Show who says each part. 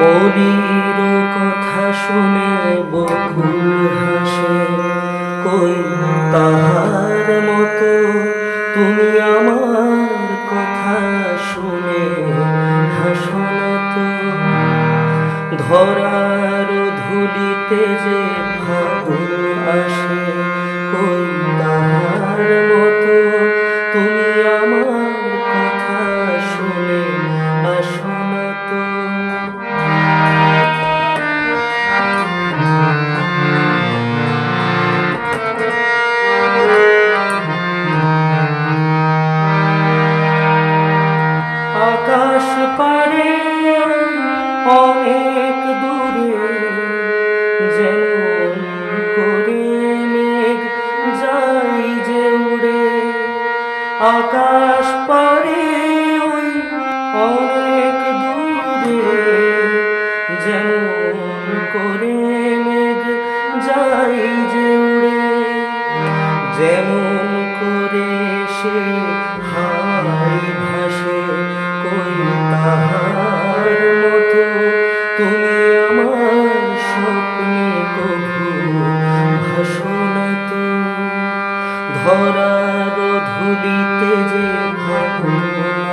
Speaker 1: পরীর কথা শুনে বকুল হাসে, কই তাহার মতো তুমি আমার কথা শুনে হাসো না ধরার ধুলিতে যে ফাগুন যাই যে উড়ে আকাশ পারে ওই অনেক দূরে। যেমন করে মেঘ যাই যে ধরার ধুলিতে যে তাহার